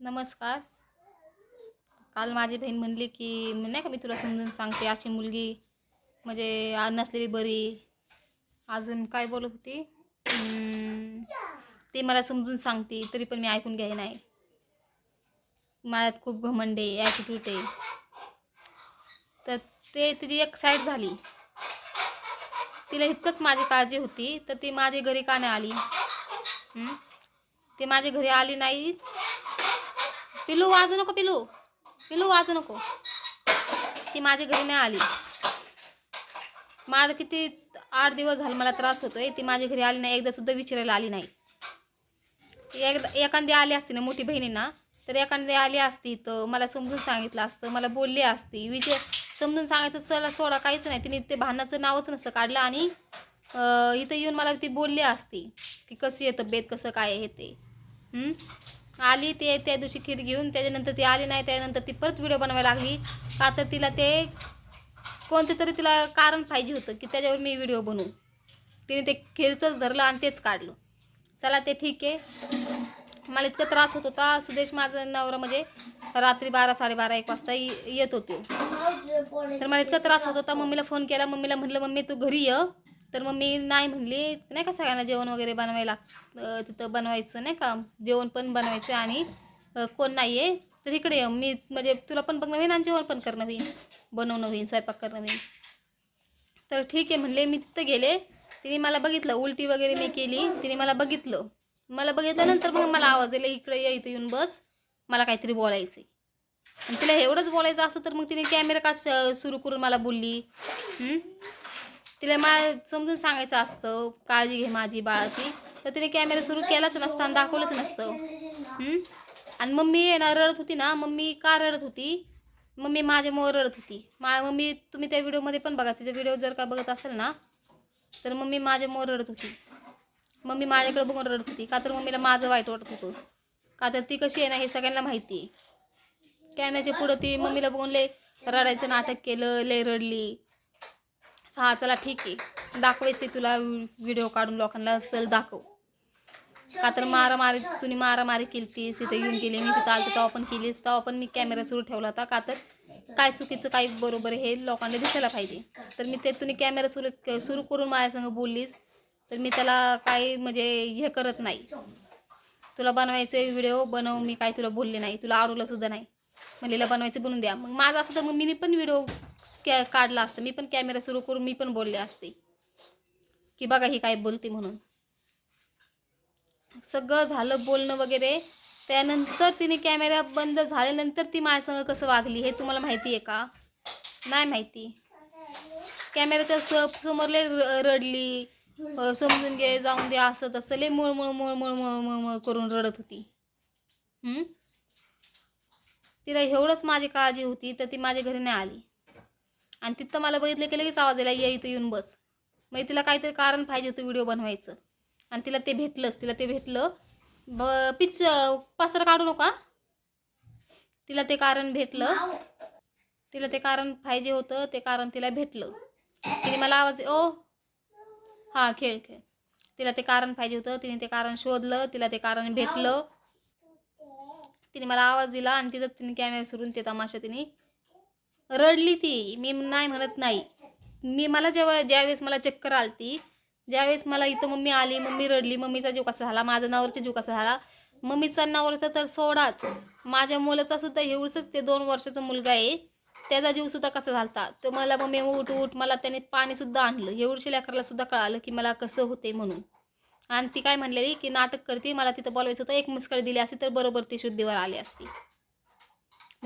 नमस्कार. काल माझी बहीण म्हणली की नाही का मी तुला समजून सांगते अशी मुलगी म्हणजे नसलेली बरी. अजून काय बोलत होती? ती मला समजून सांगते तरी पण मी ऐकून घ्याय नाही. माझ्यात खूप घमंड आहे ॲटिट्यूड आहे. तर ते तिची एक साईड झाली. तिला इतकंच माझी काळजी होती तर ती माझ्या घरी का नाही आली? ते ती माझ्या घरी आली नाहीच. पिलू वाजू नको पिलू. पिलू वाजू नको. ती माझ्या घरी नाही आली. माझं किती आठ दिवस झाले मला त्रास होतोय. ती माझ्या घरी आली नाही एकदा सुद्धा विचारायला आली नाही. एकदा एखादी आली असती ना मोठी बहिणींना तर एखादी आली असती तर मला समजून सांगितलं असतं मला बोलली असती. विचार समजून सांगायचं चला सोडा काहीच नाही. तिने ते भांडणाचं नावच नसतं काढलं आणि इथं येऊन मला ती बोलली असती. की कशी आहे तब्येत कसं काय आहे ते? आली ते त्या दिवशी खीर घेऊन त्याच्यानंतर ती आली नाही त्यानंतर ती परत व्हिडिओ बनवायला लागली. का तर तिला ते कोणतं तरी तिला कारण पाहिजे होतं की त्याच्यावर मी व्हिडिओ बनवू. तिने ते खीरचंच धरलं आणि तेच काढलं. चला ते ठीक आहे. मला इतका त्रास होत होता. सुदेश माझा नवरा म्हणजे रात्री बारा साडेबारा एक वाजता येत होते. तर मला इतका त्रास होत होता. मम्मीला फोन केला. मम्मीला म्हटलं मम्मी तू घरी ये. तर मग मी नाही म्हणली नाही का सगळ्यांना जेवण वगैरे बनवायला तिथं बनवायचं नाही का? जेवण पण बनवायचं आणि कोण नाही आहे तर इकडे मी म्हणजे तुला पण बघणं होईन आणि जेवण पण करणं होईन बनवणं होईन स्वयंपाक करणं होईन तर ठीक आहे म्हणले मी तिथं गेले तिने मला बघितलं उलटी वगैरे मी केली तिने मला बघितलं. मला बघितल्यानंतर मग मला आवाज येईल इकडे ये इथं येऊन बस मला काहीतरी बोलायचं आहे आणि तिला एवढंच बोलायचं असतं तर मग तिने कॅमेरा का सुरू करून मला बोलली तिला मला समजून सांगायचं असतं काळजी घे माझी बाळाची. तर तिने कॅमेरा सुरू केलाच नसतं आणि दाखवलंच नसतं. आणि मम्मी ना रडत होती ना मम्मी का रडत होती? मम्मी माझ्यामुळं रडत होती. मा मम्मी तुम्ही त्या व्हिडिओमध्ये पण बघा तिचा व्हिडिओ जर का बघत असेल ना तर मम्मी माझ्यामुळं रडत होती. मम्मी माझ्याकडे बघून रडत होती. का तर मम्मीला माझं वाईट वाटत होतं. का तर ती कशी आहे ना हे सगळ्यांना माहिती आहे. कॅमेऱ्याच्या पुढं ती मम्मीला बघून लय रडायचं नाटक केलं लय रडली. हा चला ठीक आहे. दाखवायचे तुला व्हिडिओ काढून लोकांना चल दाखव. का तर मारामारी तुम्ही मारामारी केली तीस तिथं येऊन गेली मी तिथं आलतो तेव्हा पण केलीस तेव्हा पण मी कॅमेरा सुरू ठेवला होता. का तर काय चुकीचं काय बरोबर आहे हे लोकांना दिसायला पाहिजे. तर मी ते तुम्ही कॅमेरा सुरू सुरू करून माझ्यासंग बोललीस तर मी त्याला काही म्हणजे हे करत नाही. तुला बनवायचे व्हिडिओ बनव मी काय तुला बोलले नाही. तुला आवडलं सुद्धा नाही. म्हणलेलं बनवायचं बनवून द्या. मग माझं असं तर मग मी पण व्हिडिओ कॅ काढला असतं. मी पण कॅमेरा सुरू करून मी पण बोलले असते. की बघा ही काय बोलते म्हणून. सगळं झालं बोलणं वगैरे. त्यानंतर तिने कॅमेरा बंद झाल्यानंतर ती माझ्यासंग कसं वागली हे तुम्हाला माहिती आहे का? नाही माहिती. कॅमेऱ्याच्या स समोर लय रडली. समजून घे जाऊन दे असं तसं लय मुळ मुळ मूळ मुळ मुळ मुळ करून रडत होती. तिला एवढंच माझी काळजी होती तर ती माझ्या घरी नाही आली. आणि तिथं मला बघितलं की लगेच आवाज ये इथं येऊन बस. मग तिला काहीतरी कारण पाहिजे होतं व्हिडिओ बनवायचं. आणि तिला ते भेटलंच तिला ते भेटलं. ब पिच पसर काढू नका. तिला ते कारण भेटलं. तिला ते कारण पाहिजे होतं ते कारण तिला भेटलं. तिने मला आवाज ओ. हां खेळ खेळ. तिला ते कारण पाहिजे होतं तिने ते कारण शोधलं तिला ते कारण भेटलं. तिने मला आवाज दिला आणि तिथं तिने कॅमेरा सुरून ते तमाशा तिने रडली ती. मी नाही म्हणत नाही. मी मला जेव्हा ज्यावेळेस मला चक्कर आलती ज्यावेळेस मला इथं मम्मी आली मम्मी रडली मम्मीचा जीव कसा झाला माझा नवरचा जीव कसा झाला मम्मीचा नवरचा तर सोडाच. माझ्या मुलाचा सुद्धा एवढंच ते दोन वर्षाचा मुलगा आहे. त्याचा जीव सुद्धा कसा झाला तर मला मम्मी उठ उठ मला त्याने पाणी सुद्धा आणलं. एवढशी लेकराला सुद्धा कळालं की मला कसं होते म्हणून. आणि ती काय म्हणलेली की नाटक करते मला तिथं बोलवायचं होतं एक मुस्कळ दिली असती तर बरोबर ती शुद्धीवर आली असती.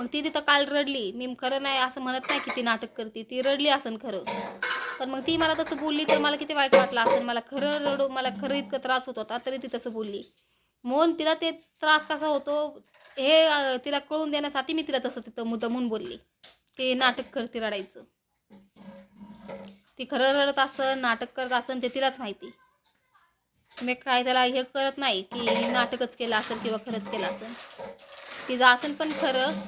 मग ती तिथं काल रडली. मी खरं नाही असं म्हणत नाही की ती नाटक करते. ती रडली असन खरं. पण मग ती मला तसं बोलली तर मला किती वाईट वाटलं असेल. मला खरं रडू मला खरं इतकं त्रास होत होता तरी ती तसं बोलली. म्हणून तिला ते त्रास कसा होतो हे तिला कळून देण्यासाठी मी तिला तसं तिथं मुद्दामून बोलली. की नाटक करते रडायचं. ती खरं रडत असन नाटक करत असन ते तिलाच माहिती. मी काय त्याला हे करत नाही की नाटकच केलं असेल किंवा खरंच केलं असेल. तिचं असेल पण खरं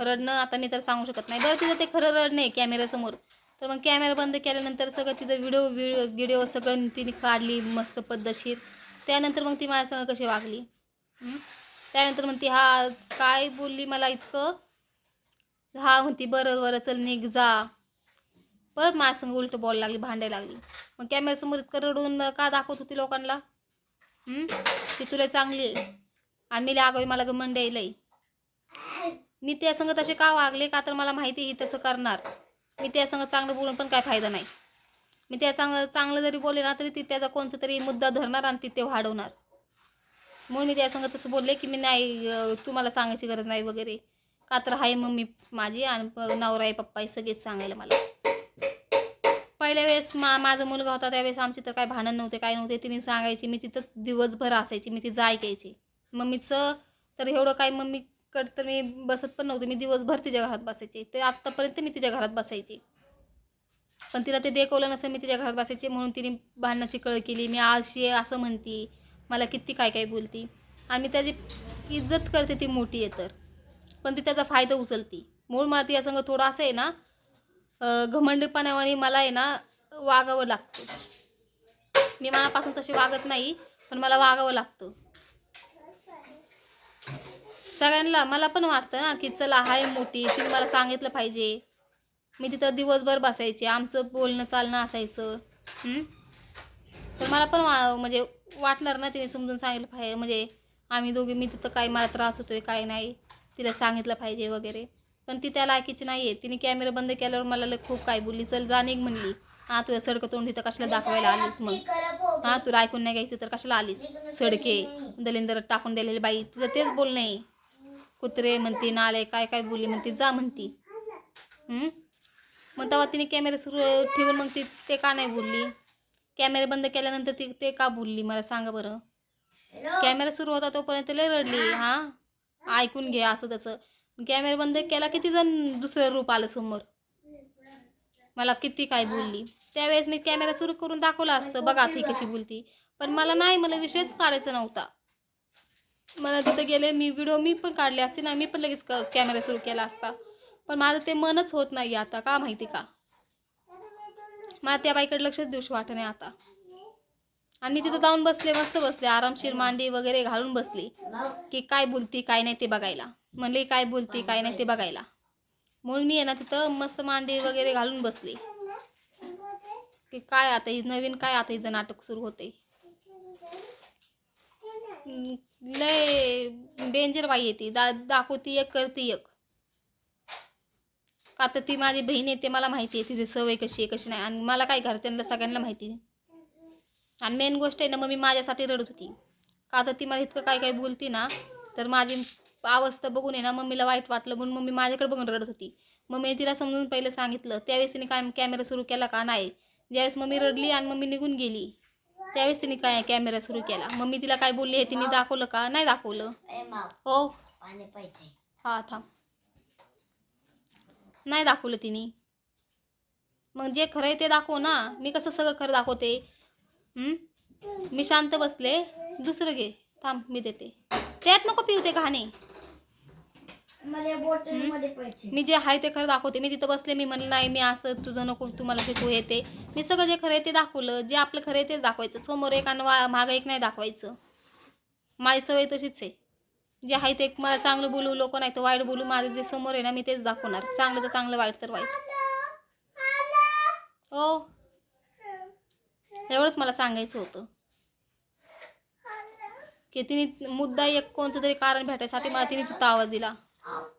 रडणं आता मी तर सांगू शकत नाही. बरं तिचं ते खरं रडणं आहे कॅमेऱ्यासमोर तर मग कॅमेरा बंद केल्यानंतर सगळं तिचं व्हिडिओ व्हिडिओ व्हिडिओ सगळं तिने काढली मस्त पद्धतशीर. त्यानंतर मग ती माझ्यासंग कशी वागली? त्यानंतर मग ती हा काय बोलली मला इतकं? हा म्हणती बरं बरं चल निघ जा. परत माझ्या संग उलट बॉल लागली भांडायला लागली. मग कॅमेऱ्यासमोर इतकं रडून का दाखवत होती लोकांना? ती तुला चांगली आहे. आणि मी आगावी मला गमंड लई मी त्यासंग तसे का वागले का तर मला माहिती आहे ही तसं करणार. मी त्यासंग चांगलं बोलून पण काय फायदा नाही. मी त्या चांगलं चांगलं जरी बोलले ना तरी ती त्याचा कोणचा तरी मुद्दा धरणार आणि तिथे वाढवणार म्हणून मी त्या संग तसं बोलले की मी नाही तुम्हाला सांगायची गरज नाही वगैरे. का तर आहे मम्मी माझी आणि नवरा आहे पप्पा आहे सगळेच सांगायला मला. पहिल्या वेळेस मा माझा मुलगा होता त्यावेळेस आमची तर काय भांडण नव्हते काय नव्हते. तिने सांगायची मी तिथं दिवसभर असायची मी ती जायकायची मम्मीचं तर एवढं काय मम्मी कड तर मी बसत पण नव्हते. मी दिवसभर तिच्या घरात बसायचे. ते आत्तापर्यंत मी तिच्या घरात बसायचे. पण तिला ते देखवलं नसेल मी तिच्या घरात बसायचे म्हणून तिने भांडणाची कळ केली. मी आळशी आहे असं म्हणती. मला किती काय काय बोलती. आणि मी त्याची इज्जत करते ती मोठी आहे तर. पण ती त्याचा फायदा उचलती. मूळ मला ती संग थोडं असं आहे ना घमंडपणावाने मला आहे ना वागावं लागतं. मी मनापासून तसे वागत नाही पण मला वागावं लागतं. सगळ्यांना मला पण वाटतं ना की चला हाय मोठी तिने मला सांगितलं पाहिजे. मी तिथं दिवसभर बसायचे आमचं बोलणं चालणं असायचं. तर मला पण वा म्हणजे वाटणार ना तिने समजून सांगितलं पाहिजे. म्हणजे आम्ही दोघे मी तिथं काय मला त्रास होतोय काय नाही तिला सांगितलं पाहिजे वगैरे. पण ती त्या लायकीची नाही आहे तिने कॅमेरा बंद केल्यावर मला खूप काय बोलली चल जा निघ म्हणली. हा तुझ्या सडकं तोंड इथं कशाला दाखवायला आलीस मग? हा तुला ऐकून नाही घ्यायचं तर कशाला आलीस? सडके दलिंदर टाकून दिलेली बाई. तुझं तेच बोलणं आहे. कुत्रे म्हणते नाले काय काय बोलली म्हणती जा म्हणती. मग तेव्हा तिने कॅमेरा सुरू ठेवून मग ती ते का नाही बोलली? कॅमेरा बंद केल्यानंतर ती ते का बोलली? मला सांगा बरं. कॅमेरा सुरू होता तोपर्यंत लय रडली. हां? ऐकून घे असं तसं. कॅमेरा बंद केला किती जण दुसरं रूप आलं समोर? मला किती काय बोलली. त्यावेळेस मी कॅमेरा सुरू करून दाखवला असतं. बघा ती कशी बोलती. पण मला नाही मला विषयच काढायचा नव्हता. मला तिथं गेले मी व्हिडिओ मी पण काढले असते ना मी पण लगेच कॅमेरा सुरू केला असता. पण माझं ते मनच होत नाही आता का माहिती का? मला त्या बाईकडे लक्षच देऊशी वाटत नाही आता. आणि मी तिथं जाऊन बसले मस्त बसले आरामशीर मांडी वगैरे घालून बसली. की काय बोलती काय नाही ते बघायला. म्हणले काय बोलती काय नाही ते बघायला. म्हणून मी आहे ना तिथं मस्त मांडी वगैरे घालून बसली. की काय आता ही नवीन काय आता हिचं नाटक सुरू होते लय डेंजर बाई येते दा दाखवती एक करती एक. का तर ती माझी बहीण आहे ते मला माहिती आहे. तिची सवय कशी आहे कशी नाही. आणि मला काय घरच्यांना सगळ्यांना माहिती आहे. आणि मेन गोष्ट आहे ना मग मी माझ्यासाठी रडत होती. का तर ती मला इतकं काय काय बोलती ना तर माझी अवस्था बघून आहे ना मम्मीला वाईट वाटलं म्हणून मम्मी माझ्याकडे बघून रडत होती. मम्मीने तिला समजून पहिलं सांगितलं त्यावेळेस तिने काय कॅमेरा सुरू केला का नाही? ज्यावेळेस मम्मी रडली आणि मम्मी निघून गेली त्यावेळेस तिने काय कॅमेरा सुरू केला. मम्मी तिला काय बोलली हे तिने दाखवलं का? नाही दाखवलं. हो. हा थांब. नाही दाखवलं तिने. मग जे खरं आहे ते दाखव ना. मी कसं सगळं खरं दाखवते? मी शांत बसले. दुसरं घे. थांब मी देते. त्यात नको पिऊ ते घाणे मला बॉटलमध्ये पाहिजे मी जे आहे ते खरं दाखवते. मी तिथं बसले मी म्हणलं नाही मी असं तुझं नको तुम्हाला शिकू येते मी सगळं जे खरं आहे ते दाखवलं. जे आपलं खरं आहे तेच दाखवायचं. समोर एक आणि वा मागं एक नाही दाखवायचं. माझी सवय तशीच आहे. जे आहे ते मला चांगलं बोलू लोक नाही तर वाईट बोलू. माझं जे समोर आहे ना मी तेच दाखवणार. चांगलं तर चांगलं वाईट तर वाईट. हो. एवढंच मला सांगायचं होतं. की तिने मुद्दा एक कोणतं तरी कारण भेटायसाठी मला तिने तिथं आवाज दिला. up.